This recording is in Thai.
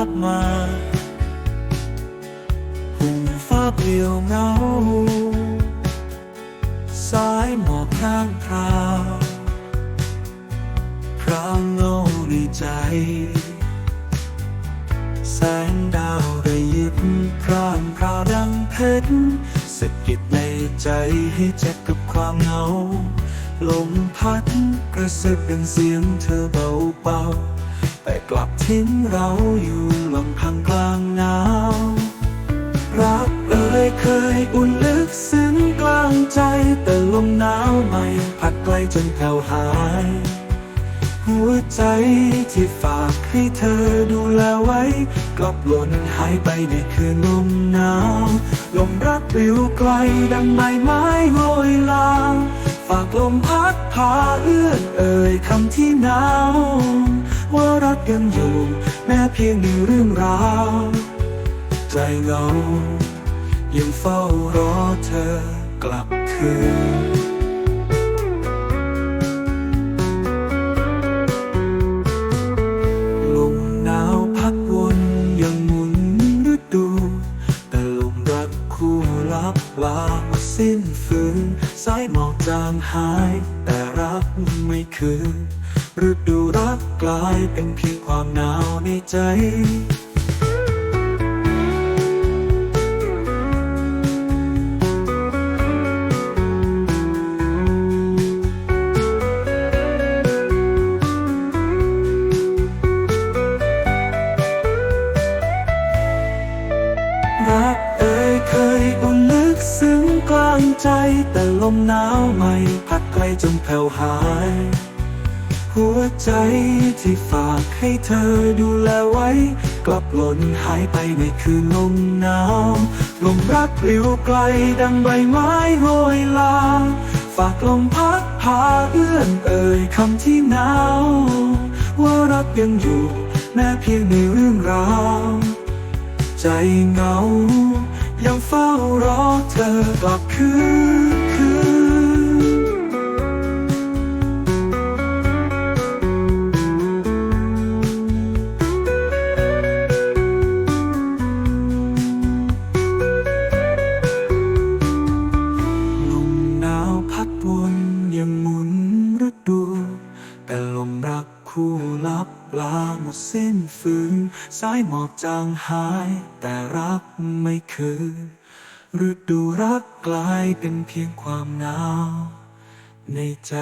พัดมาหุ่งฟ้าเปลี่ยวเงา สายหมอกข้างคราวพรางเงาในใจ แสงดาวระยิบพร่างพราวดังเพชรสะกิดในใจให้เจ็บกับความเหงาลมพัดกระซิบดังเสียงเธอเบาๆ แต่กลับทิ้งเราอยู่ลำพังกลางหนาวรักเอ่ยเคยอุ่นลึกซึ้งกลางใจแต่ลมหนาวใหม่พัดไกลจนแผ่วหาย หัวใจที่ฝากให้เธอดูแลไว้ กลับหล่นหายไปในคืนลมหนาวลมรักปลิวไกลดังใบไม้โรยลางฝากลมพัดพาเอื้อนเอ่ยคำที่หนาว รักยังอยู่ แม้เพียงในเรื่องราว ใจเงา ยังเฝ้ารอเธอกลับคืนลมหนาวพัดวนยังหมุนฤดู แต่ลมรักคู่ลับลาสิ้นฝืนสายหมอกจางหาย แต่รักไม่คืนฤดู กลายเป็นเพียงความหนาวในใจรักเอ่ยเคยอุ่นลึกซึ้งกลางใจ แต่ลมหนาวใหม่พัดไกลจนแผ่วหาย หัวใจที่ฝากให้เธอดูแลไว้ กลับหล่นหายไปในคืนลมหนาวลมรักปลิวไกลดังใบไม้โรยลา ฝากลมพัดพาเอื้อนเอ่ยคำที่หนาว ว่ารักยังอยู่แม้เพียงในเรื่องราว ใจเหงา ยังเฝ้ารอเธอกลับคืน ดู แต่ลมรักคู่ลับลาหมดสิ้นฝืนสายหมอกจางหาย แต่รักไม่คืนฤดูรักกลายเป็นเพียงความหนาว ในใจ